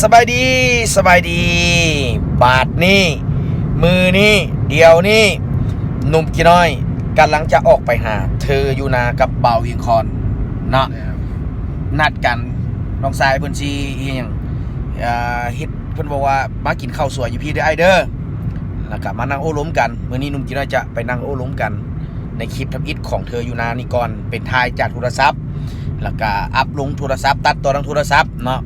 สบายดีสบายดี บาทนี่มือนี่เดียวนี่หนุ่มกี่น้อยกำลังจะออกไปหา เธออยู่นากับเบาเวียงคอนเนาะนัดกันน้องสายเพิ่นซีเฮียงอ่าเฮ็ดเพิ่นบอกว่ามากินข้าวสวยอยู่พี่เด้อไอเด้อแล้วก็มานั่งโอ้ล้มกันมื้อนี้หนุ่มกี่น้อยจะไปนั่งโอ้ล้มกัน ในคลิปทำอิฐของเธออยู่นานี่ก่อนเป็นทายจากโทรศัพท์ แล้วก็อัพลงโทรศัพท์ ตัดต่อทางโทรศัพท์เนาะ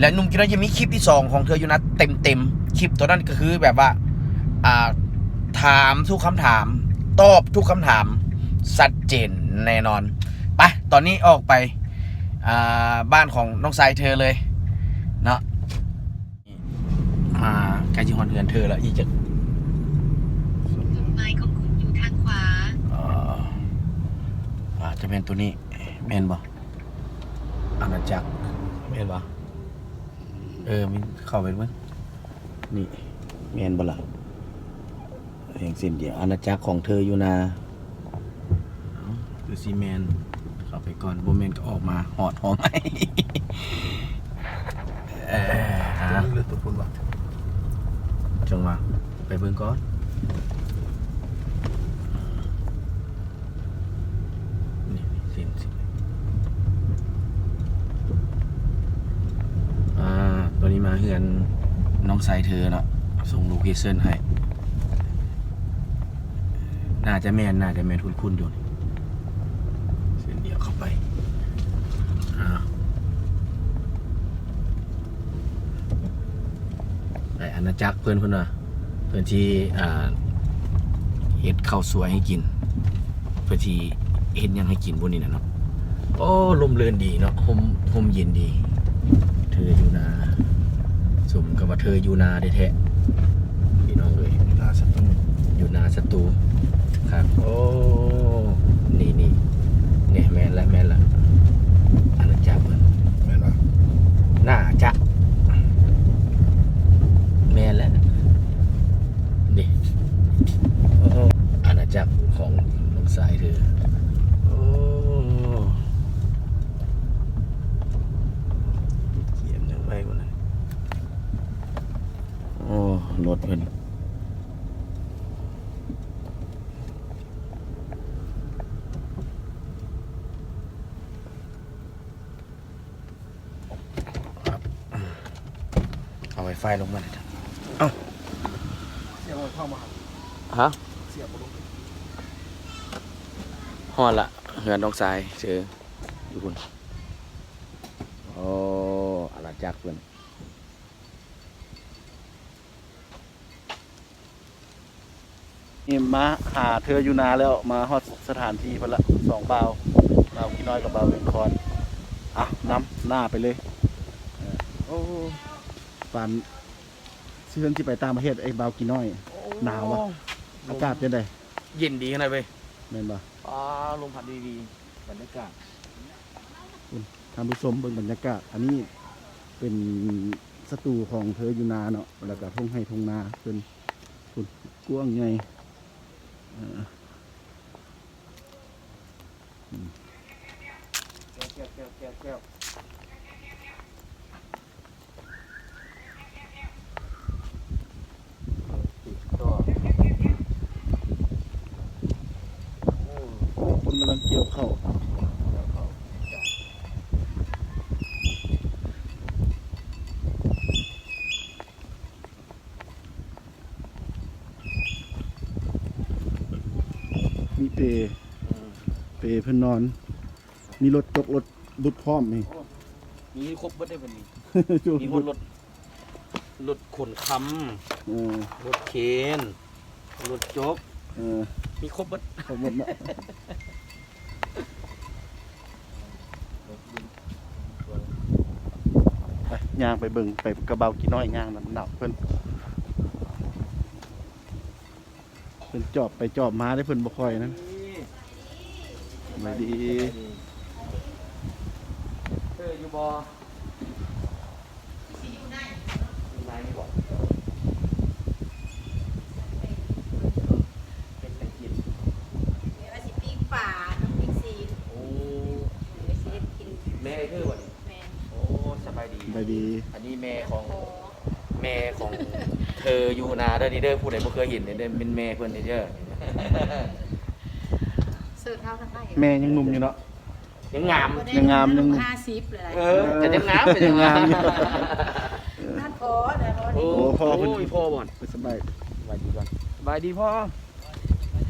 และหนุ่มกินจะมีคลิปที่สองของเธออยู่นะเต็มเต็มๆคลิปตัวนั้นก็คือแบบว่าอ่าถามทุกคำถาม ตอบทุกคำถามชัดเจนแน่นอนไปตอนนี้ออกไปอ่าบ้านของน้องสายเธอเลยเนาะอ่าใกล้จะฮอนเฮือนเธอแล้วอีจะจุดหมายของคุณอยู่ทางขวาเอ่ออาจจะเป็นตัวนี้แมนบ่อาณาจักรแมนบ่ เออมันเข้าไปมั้ยนี่แมนบ่ล่ะเพียงสิ้นเดียวอาณาจักรของเธออยู่นาเอ้าคือซีแมนเข้าไปก่อนบ่แมนก็ออกมาหอดหอมไหมเออฮะเลือดตัวคุณวะจังหวะไปเบิ่งก่อนนี่สิ้นสิ้นอ่าตัวนี้ มาเฮือนน้องไซเธอเนาะส่งโลเคชั่นให้ น่าจะแมนน่าจะแมนคุณคุณอยู่เส้นเดียวเข้าไปอ่าไออาณาจักรเพื่อนเพื่อนว่าเพื่อนที่อ่าเฮ็ดข้าวสวยให้กิน เพื่อที่เห็นหยังให้กินบนนี้นะเนาะโอ้ลมเรือนดีเนาะหมหมเย็นดี เธออยู่นา สมกับว่าเธออยู่นาได้แท้ๆพี่น้องเลยน่าสัตว์อยู่นาศัตรูครับโอ้นี่นี่เนี่ยแม่นละแม่นละอาณาจักรเพิ่นแม่นปะน่าจะแม่นแล้วนี่โอ้อาณาจักรของน้องสายเธอ โอ้เขียนยังไงวะนะโอ้รถเพิ่นครับเอาไวไฟลงมาเลยจ้ะเสียงมันเข้ามาฮะเสียบลงฮอดละเฮือนน้องสายเจออยู่คุณโอ้อาณาจักรเพิ่นนี่มาหาเธออยู่นาแล้วมาฮอดสถานที่เพิ่นละสองเบาวเบาวกี่น้อยกับเบาวเวียงคอนอะนำหน้าไปเลยเออโอ้ปาน เชื่อนที่ไปตามประเทศไอ้เบาวกี่น้อย หนาวอะอากาศเป็นไงเย็นดีขนาดเว้ยแม่นบ่อ๋อลมพัดดีๆบรรยากาศท่านผู้ชมเบิ่งบรรยากาศ อันนี้เป็นสตูของเธออยู่นาเนาะแล้วก็ทุ่งให้ทุ่งนาเพิ่นคุณกว้างไงเออแก้วแก้วแก้วแก้ว คนกำลังเกี่ยวเข้าวมี เปเปเพิ่นนอน มีรถจกรถบุดพร้อมนี่มีครบเบิดได้วันนี้จูมีรคนถรถรถขนคเออำรถเคนรถจก เออมีครบเบิดเขาหมดเนาะไปย่างไปเบิ่งไปกระเบากี่น้อยย่างน้ำหนักเพิ่นเพิ่นจอบไปจอบมาได้เพิ่นบ่ค่อยนะไม่ดีเอออยู่บออยู่ไหนบ่เป็นตะกินเดี๋ยวอาสิปีป่าน้องพิกซีโอ้เดี๋ยวสิได้กินแม่ไอ้เธอวันแมนโอ้สบายดี ไปดี อันนี้แม่ของ แม่ของ เธออยู่นาเด้อนี่เด้อผู้ใดบ่เคยเห็นเนี่ยเด้อเป็นแม่เพิ่นนี่เด้อเสิร์ฟเท่ากันได้แม่ยังหนุ่มอยู่เนาะ ยังงาม ยังงามยังห้าสิบเลยเออจะยังงามเป็นยังงามยังงามอยู่นั่นพอแต่พอโอ้ดีพ่อเพิ่นพ่อบ่อนไปสบายสบายดีก่อนสบายดีพ่อ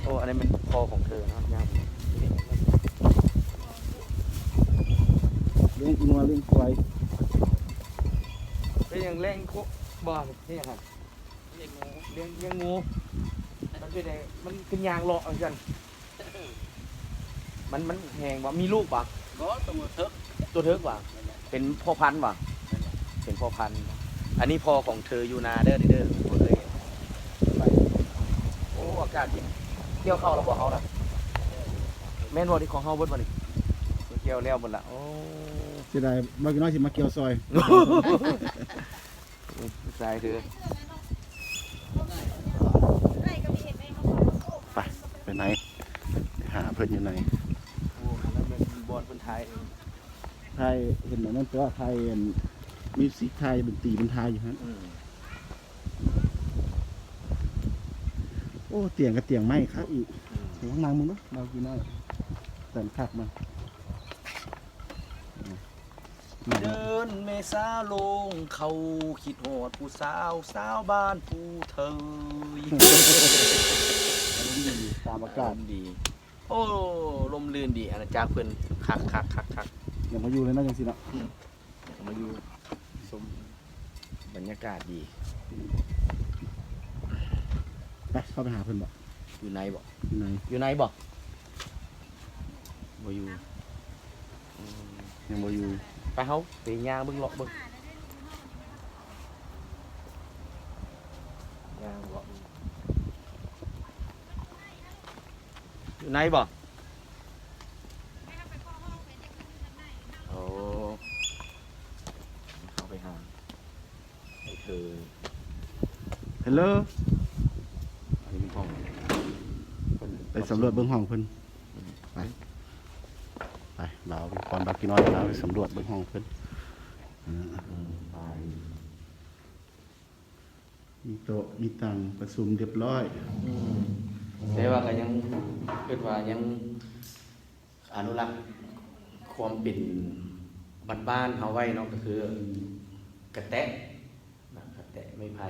โอ้อันนี้มันพ่อของเธอนะครับงามเลี้ยงงัวเลี้ยงควายเป็นยังเล่งคุบ่นี่ยังไงเลี้ยงงูเลี้ยงเลี้ยงงูมันเป็นไงมันเป็นยางเลาะเหมือนกันมันมันแหงบ่มีลูกบ่บ่ตัวเถิกตัวเทิกว่ะเป็นพ่อพันธุ์ว่ะเป็นพ่อพันธุ์อันนี้พ่อของเธออยู่นาเด้อเด้อบ่เคยเห็นไปโอ้อากาศดีเกี่ยวเข้าวแล้วบ่เอาน่ะแม่นบ่ที่ของเฮาเบิดบ่นี่เกี่ยวแล้วหมดละโอ้เสียดายบางน้อยสิมาเกี่ยวซอย สายเถือไไปไหนไปหาเพิ่นอยู่ไหนโอ้อันนั้นเป็นบอลคนไทยไทยเห็นแบบนั้นแต่ว่าไทยเห็นมิวสิกไทยดนตรีเป็นไทยอยู่ฮะอืมโอ้เตียงกับเตียงไม้ครับอีกเดี๋ยวข้างล่างมึงเนาะเรากินได้แต่คักมามาเดินเมษาลงเขาคิดโหดผู้สาวสาวบ้านผู้เธอตา มอากาศดี โอ้ลมลื่นดีอาณาจักรเพิ่นคักคักคักคักอย่ามาอยู่เลยนะจังสิเนาะมาอยู่ชมบรรยากาศดีไปเข้าไปหาเพิ่นบ่อยู่ในบ่อยู่ไหนอยู่ในบ่บ่อยู่ยังบ่อยู่ไปเฮาไปย่างเบิ่งเลาะเบิ่งย่างเลาะ อยู่ในบ่โอ้เข้าไปหาให้เธอฮัลโหลอันนี้เป็นห้องเพิ่นไปสำรวจเบื้องห้องเพิ่นไปไปบ่าวก่อนบากิน้อยเราไปสำรวจเบื้องห้องเพิ่นอ่าอืมไปมีโต๊ะมีตังประชุมเรียบร้อย แต่ว่าก็ยังคิดว่ายังอนุรักษ์ความเป็นบ้านๆเขาไว้เนาะก็คือกระแตะนะกระแตะไม่ไผ่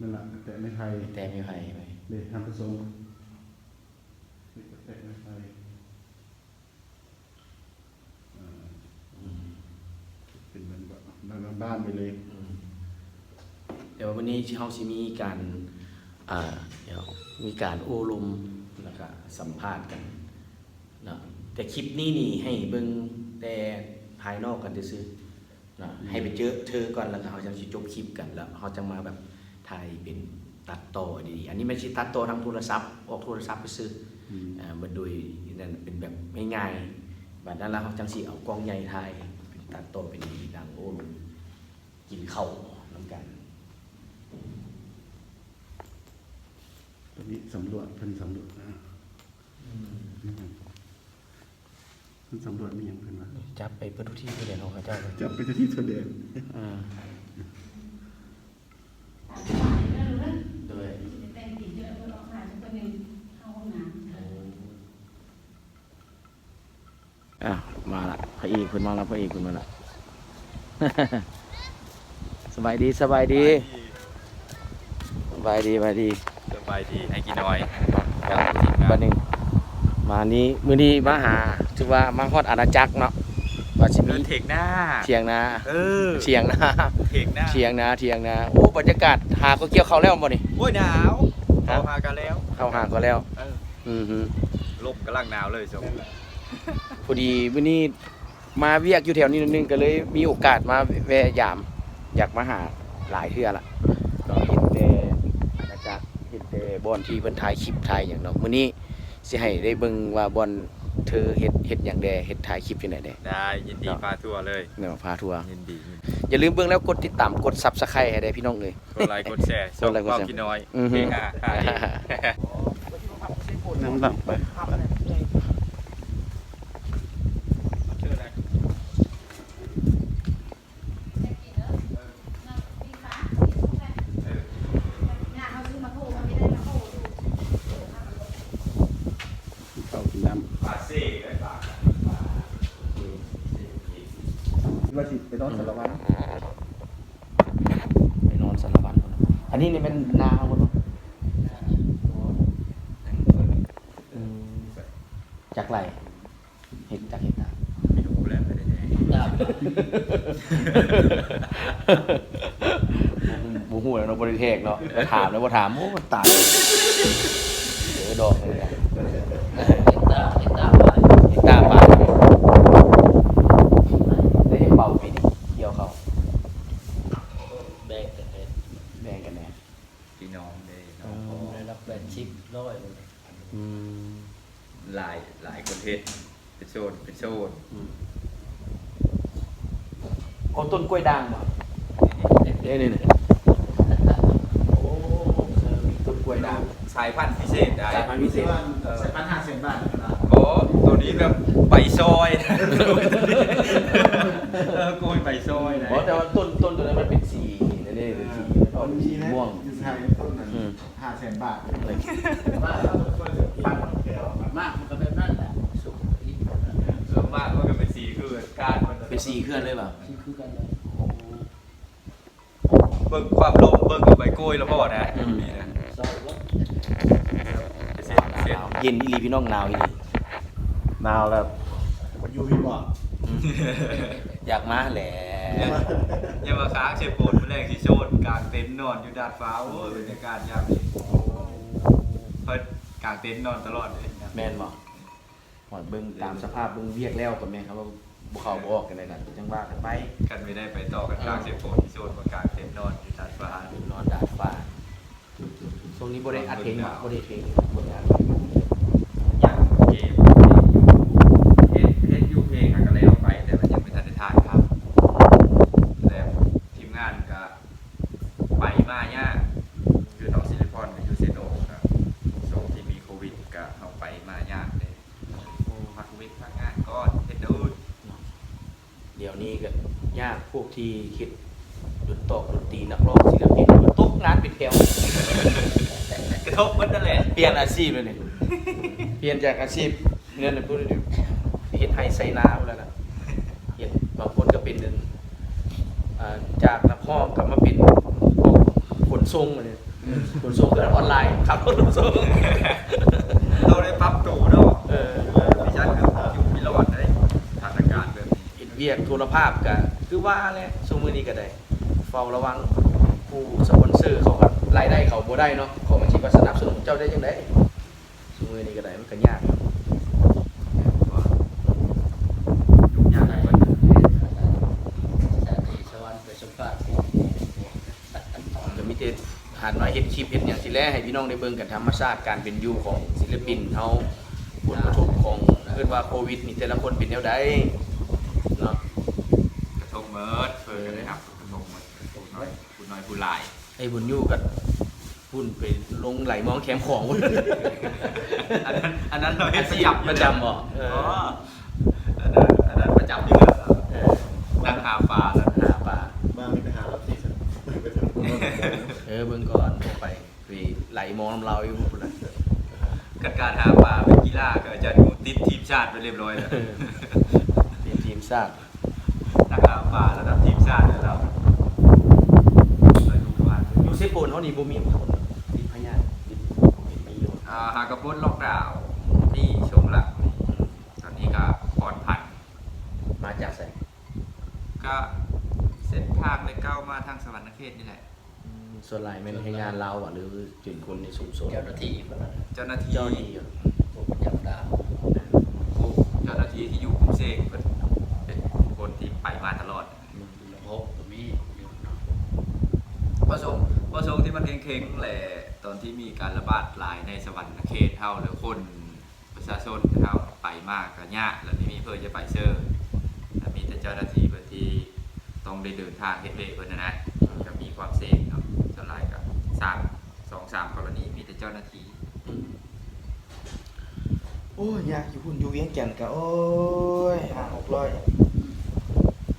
นั่นแหละแต่ไม่ไทยกระแตะไม่ไผ่ไปเด็กทำประชุมแต่ไม่ไทยอ่าเป็นเหมือนแบบบ้านๆไปเลยอืมเดี๋ยววันนี้เฮาสิมีการอ่า เดี๋ยวมีการโอ้ลมแล้วก็สัมภาษณ์กันเนาะแต่คลิปนี้นี่ให้เบิ่งแต่ภายนอกกันซื่อๆเนาะให้ไปเจอเธอก่อนแล้วก็เฮาจังสิจบคลิปกันแล้วเฮาจังมาแบบถ่ายเป็นตัดต่อดีๆอันนี้ไม่ใช่ตัดต่อทางโทรศัพท์ออกโทรศัพท์ไปซื้ออืมอ่ามันโดยนั่นเป็นแบบง่ายๆแบบนั้นแล้วเขาจังสีเอากล้องใหญ่ถ่ายเป็นตัดต่อเป็นดังโอ้ลงกินข้าวน้ำกัน ตอนนี้สำรวจเพิ่นสำรวจนะเพิ่นสำรวจมีอย่างเพิ่นว่าจับไปเพื่อทุกที่เพื่อเรียนของเขาเจ้าเลยจับไปที่แสดงอ่าโดยอะมาละพระเอกคุณมาละพระเอกคุณมาละสบายดีสบายดีสบายดีสบายดีส บายดีให้กินน้อยครับบัดนี้มานี้มื้อนี้มาหาถือว่ามาฮอดอาณาจักรเนาะว่าสิเดิมีนเทกหน้าเถียงนาเออเถียงนาเทกหน้าเถียงนาเถียงนาโอ้บรรยากาศหาก็เกี่ยวเขาวแล้วบ่นี่ โอ้ยหนาวครัเอาบหากันแล้วเข้าหาก็แล้ว เอออือฮึลมกำลังหนาวเลยสมพอดีมื้อนี้มาเวียกอยู่แถวนี้นิดนึงก็เลยมีโอกาสมาแวะยาม อยากมาหาหลายเทื่อละก็เห็นแต่อาณาจักรเห็นแต่ บอนที่เพิ่นถ่ายคลิปถ่ายหยังเนาะมื้อนี้สิให้ได้เบิ่งว่าบอนเธอเฮ็ดเฮ็ดหยังแดเฮ็ดถ่ายคลิปอยู่ไหนแดได้ยินดีพาทัวร์เลยเนาะพาทัวร์ยินดีอย่าลืมเบิ่งแล้วกดติดตามกด Subscribe ให้ได้พี่น้องเลยกดไลค์กดแชร์กดไลค์กดแชร์กินน้อยอือฮึเฮฮาฮาเฮน้ำหลังไป ชื่ออะไร นี้นี่เป็นนาของคนอืม จากไรเห็นจากเห็นตาไม่รู้แหละไม่ได้แน่บูฮูแล้วเนาะบริเทคเนาะบ่ถามแล้วบ่ถามโอ้มันตายเออดอกเลยนะเห็นตาเห็นตาปลาเห็นตาปลาได้เห็นเป่าปีนี้เกี่ยวเขา แบกกันเอง แบ่งกันแน่ พี่น้องได้เนาะ ผมได้รับแบนชิปร้อยเลย อืม หลายหลายคนเทศเป็นโซนเป็นโซน อืม โอ้ต้นกล้วยด่างบ่นี่นี่นี่โอ้ต้นกล้วยด่างสายพันธุ์พิเศษได้สายพันธุ์พิเศษใส่พันห้าเซนบาทนะโอ้ตัวนี้แบบใบซอยเออกูใบซอยนะเพราะแต่ว่าต้นต้นตัวนั้นมันเป็นสีนี่นี่เป็นสีออกสีม่วงอยู่ไทยต้นนั้นอืมห้าเซนบาทอะไรมากปันแก้วมากมันก็แบบนั้นแหละสุขอีกส่วนมากมันก็เป็นสีคือการมันเป็นสีเคลื่อนเลยเปล่า ที่คือกันเลย เบิ่งความลมเบิ่งกับใบกล้วยแล้วพ่อนะนี่นะซอยว่าเสร็จเสร็จเย็นอีหลีพี่น้องหนาวอีหลีหนาวแล้วอยู่พี่บอกอยากมาแหละอย่ามาค้างเชฟโปนมาแรงที่โชนกลางเต็นท์นอนอยู่ดาดฟ้าโอ้ยบรรยากาศยามนี้เพิ่นกลางเต็นท์นอนตลอดเลยนะแม่นบ่หอดเบิ่งตามสภาพเบิ่งเวียกแล้วกับแม่ครับว่าบ่เข้าบ่ออกกันได้กันจังว่ากันไป กันไม่ได้ไปต่อกันกลางเชฟโปนที่โชนมากลางเต็นท์นอนอยู่ดาดฟ้าน อนดาดฟ้าช่ วงนี้บ่ได้อัดเพลงบ่ได้เพลงบ่ได้อัดอย่างเกมเฮ็ดเฮ็ดอยู่เพลงกันแล้วไปแต่มันยังไม่ทันได้ถ่ายครับแล้วทีมงานก็ไปมายากอยู่น้องซิลิคอนกับยูเซโนครับช่วงที่มีโควิดก็เอาไปมายากเลยโอ้พักวิกพักงานก็เฮ็ดดูดเดี๋ยวนี้ก็ยากพวกที่คิดดนตอกดนตรีนักร้องศิลปินตกงานเป็นแถว กระทบมันนั่นแหละ เปลี่ยนอาชีพเลยนี่เปลี่ยนจากอาชีพเนี่ยนะพูดถึงเฮ็ดไฮไซนาพุ่นแล้วนะเฮ็ดบางคนก็เป็นอ่าจากนักร้องกลับมาเป็นพวกขนส่งมาเนี่ยขนส่งคือออนไลน์ขับรถขนส่งเราได้ปรับตัวเนาะเออดิฉันคืออยู่พิรอดได้สถานการณ์แบบนี้เฮ็ดเวียกโทรภาพก็คือว่าแหละซุมื้อนี้ก็ได้เฝ้าระวังผู้สปอนเซอร์เขาก็รายได้เขาบ่ได้เนาะ เขามาสนับสนุนเจ้าได้จังได๋ซุมื้อนี้ก็ได้มันก็ยากหากกว่าชาติสวรรค์ไปสัมภาษณ์จะมีแต่หันมาเฮ็ดคลิปเฮ็ดหยังสิแลให้พี่น้องได้เบิ่งกันธรรมชาติการเป็นอยู่ของศิลปินเฮาผลกระทบของเรียกว่าโควิดนี่แต่ละคนเป็นแนวใดเนาะกระทบเมิร์ดเพิ่นก็ได้ครับกระทบเมิร์ดผู้น้อยผู้น้อยผู้ลายไอ้บุญยู่กับ พุ่นไปลงไหลมองแคมของ อันนั้นอันนั้นเราเฮ็ดสอาชีพยับประจำบ่เอออ๋ ออันนั้นอันนั้นประจำอยู่แล้วเออนั่งหาปลาแล้วหาปลาบ้างมีไปหารับที่สุดไปถึงเออเบิ่งก่อนไปไปไหลมองน้ำเราอยู่พุ่นล่ะการการหาปลาเป็นกีฬาก็จะดูติดทีมชาติไปเรียบร้อยแล้วเป็นทีมชาตินักหาปลาระดับทีมชาติแล้วเราดูว่าอยู่เซโปนเฮานี่บ่มีคนติดพยานติดมีมีอยู่ อ่า หากระพ้นล็อกดาวน์ที่ชมหลักตอนนี้ก็ผ่อนผันมาจากไสก็เส้นทางเลยก้าวมาทางสวรรค์เขตนี่แหละอืมส่วนหลายแม่นให้งานเราอะหรือจุนคนในชุมชนเจ้าหน้าที่คนนั้นเจ้าหน้าที่เจ้าหนี้อะผู้ประจำด่านผู้เจ้าหน้าที่ที่อยู่กรุงเทพเป็นเป็นคนที่ไปมาตลอดอยู่ลำโพงก็มีอยู่เนาะ ประสงค์ประสงค์ที่มันเข่งๆแหละ ตอนที่มีการระบาดหลายในสวรรค์เขตเท่าหรือคนประชาชนเท่าไปมากก็ยากแล้วไม่มีเพื่อจะไปเซอร์แต่มีแต่เจ้าหน้าที่เพื่อที่ต้องได้เดินทางเฮ็ดเวรเพื่อนนะนะก็มีความเสี่ยงเนาะส่วนหลายก็สามสองสามกรณีมีแต่เจ้าหน้าที่โอ้ยยากอยู่พุ่นอยู่เวียงจันทน์ก็โอ้ยห้าหกร้อย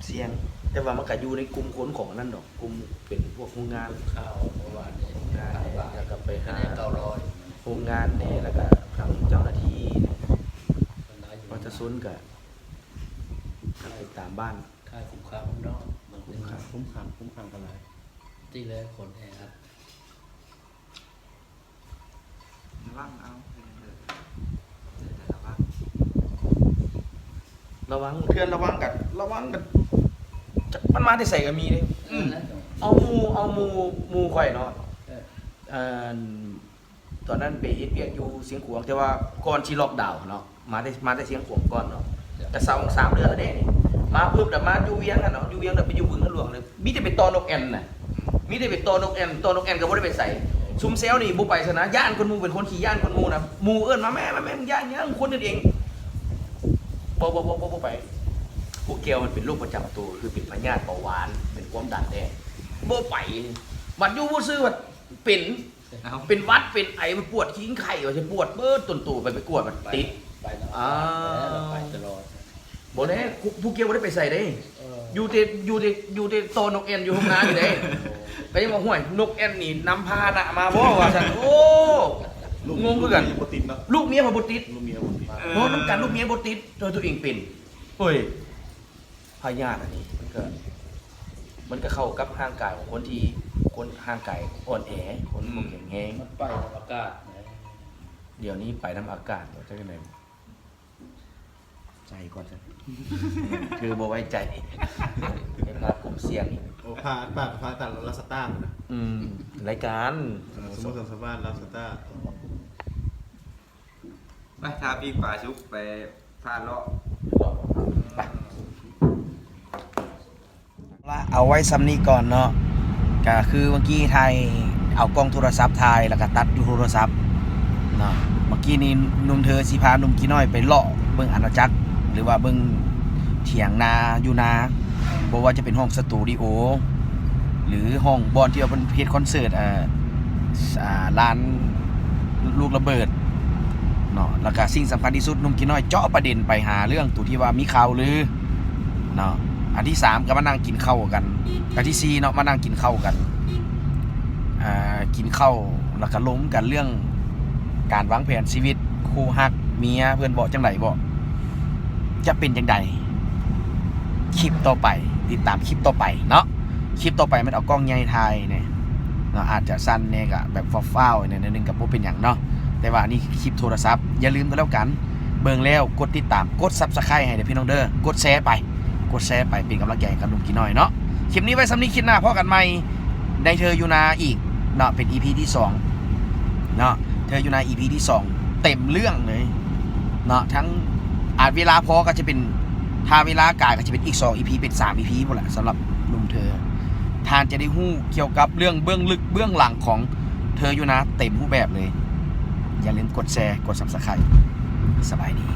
เสียง แต่ว่ามันก็อยู่ในกลุ่มคนของนั่นดอกกลุ่มเป็นพวกโรงงานข้าวเมื่อวานนี้ งานเนี่ยแล้วก็ไปคะหาแนนเก้าร้อยโรงงานเนี่ยแล้วก็ทางเจ้าหน้าที่เนี่ยมันได้อยู่วัชซุนก็ก็ไปตามบ้านค่าคุ้มค่าเนาะมันเป็นคุ้มขังคุ้มขังกันหลายที่แรกคนแออัดระวังเอาเด้อแต่ระวังระวังเทือนระวังกันระวังกันจะมันมาได้ใส่ก็มีเลยอืมเอาหมูเอาหมูหมูข่อยเนาะเออเอ่อตอนนั้นไปเฮ็ดเวียกอยู่เสียงขวงแต่ว่าก่อนที่ล็อกดาวน์เนาะมาได้มาได้เสียงขวงก่อนเนาะแต่สองสามเดือนแล้วเด้นี่มาปุ๊บแต่มาอยู่เวียงกันเนาะอยู่เวียงแล้วไปอยู่บึงทะหลวงเลยมีแต่ไปตอนกแอ่นน่ะมีแต่ไปตอนกแอ่นตอนกแอ่นก็บ่ได้ไปใส่ซุมเซลนี่บ่ไปซะนะย่านคนหมู่เป็นคนขี้ย่านคนหมู่นะหมู่เอิ้นมาแม่มาแม่มึงย่านหยังคนกันเองบ่บ่บ่บ่บ่ไปพวกแก้วมันเป็นโรคประจำตัวคือเป็นพยาธิเบาหวานเป็นความดันแท้บ่ไปบัดอยู่บ่ซื้อว่า เป็นเอาเป็นหวัดเป็นไอมันปวดขี้ไข่ว่าจะปวดเบิดตุนตูไปไปกวดมันไปติด ไปตลอดอ่าแล้วไปตลอดบ่แน่ผู้เกี่ยวบ่ได้ไปใส่ได้ เอออยู่แต่อยู่แต่อยู่แต่โตนกเอ็นอยู่ห้องน้ำอยู่เด้ก็ยังบอกห่วยนกเอ็นนี่นำพาหนะมาบ่ว่าซั่นโอ้งงคือกันบ่ติดเนาะลูกเมียบ่บ่ติดลูกเมียบ่ติดเพราะน้ำกันลูกเมียบ่ติดตัวตัวเองเป็นเฮ้ยพยาธิอันนี้มันก็ มันก็เข้ากับร่างกายของคนที่คนร่างกายอ่อนแอคนบ่แข็งแรงมันไปกับอากาศนะเดี๋ยวนี้ไปน้ำอากาศเดี๋ยวจะยังไงใจก่อนจ้ะคือบ่ไว้ใจเป็นมากลุ่มเสี่ยงอีกโอ้พาปากพาตัดลาสต้าหมดนะอืมรายการสมมติสมบ้านลาสต้าไปทาปีกปลาชุบไปพาเลาะ ไป ละเอาไว้ซ้ำนี้ก่อนเนาะก็คือเมื่อกี้ไทยเอากล้องโทรศัพท์ถ่ายแล้วก็ตัดอยู่โทรศัพท์เนาะเมื่อกี้นี้นุ่มเธอสิพานุ่มกี่น้อยไปเลาะเบิ่งอาณาจักร หรือว่าเบิ่งเถียงนาอยู่นาบ่ว่าจะเป็นห้องสตูดิโอหรือห้องบอลที่เอาเป็นเพจคอนเสิร์ตอ่าร้านลูกระเบิดเนาะแล้วก็สิ่งสำคัญที่สุดนุ่มกินน้อยเจาะประเด็นไปหาเรื่องตัวที่ว่ามีข่าวลือเนาะ อันที่สามก็มานั่งกินข้าวกัน อันที่สี่เนาะมานั่งกินข้าวกันอ่ากินข้าวแล้วก็ล้มกันเรื่องการวางแผนชีวิตคู่ฮักเมียเพื่อนบอกจังไหนบอกจะเป็นจังใดคลิปต่อไป ติดตามคลิปต่อไปเนาะคลิปต่อไปมันเอากล้องใหญ่ถ่ายเนี่ยเนาะอาจจะสั้นเนี่ยก็แบบฟ้าวๆเนี่ยนิดนึงกับพวกเป็นอย่างเนาะแต่ว่านี่คลิปโทรศัพท์อย่าลืมก็แล้วกัน เบิ่งแล้วกดติดตามกดซับสไครต์ให้เดี๋ยวพี่น้องเด้อกดแชร์ไป กดแชร์ไปเป็นกำลังใจกับหนุ่มกี่น้อยเนาะคลิปนี้ไว้สำนีคลิปหน้าพอกันใหม่ในเธออยู่นาอีกเนาะเป็น EP ที่สองเนาะเธออยู่นา EP ที่สองเต็มเรื่องเลยเนาะทั้งอาจเวลาพอก็จะเป็นถ้าเวลากายก็จะเป็นอีก 2 EP เป็น 3 EP หมดแหละสำหรับหนุ่มเธอ ทานจะได้หู้เกี่ยวกับเรื่องเบื้องลึกเบื้องหลังของเธออยู่นะ เต็มรูปแบบเลย อย่าลืมกดแชร์กด subscribe สบายดี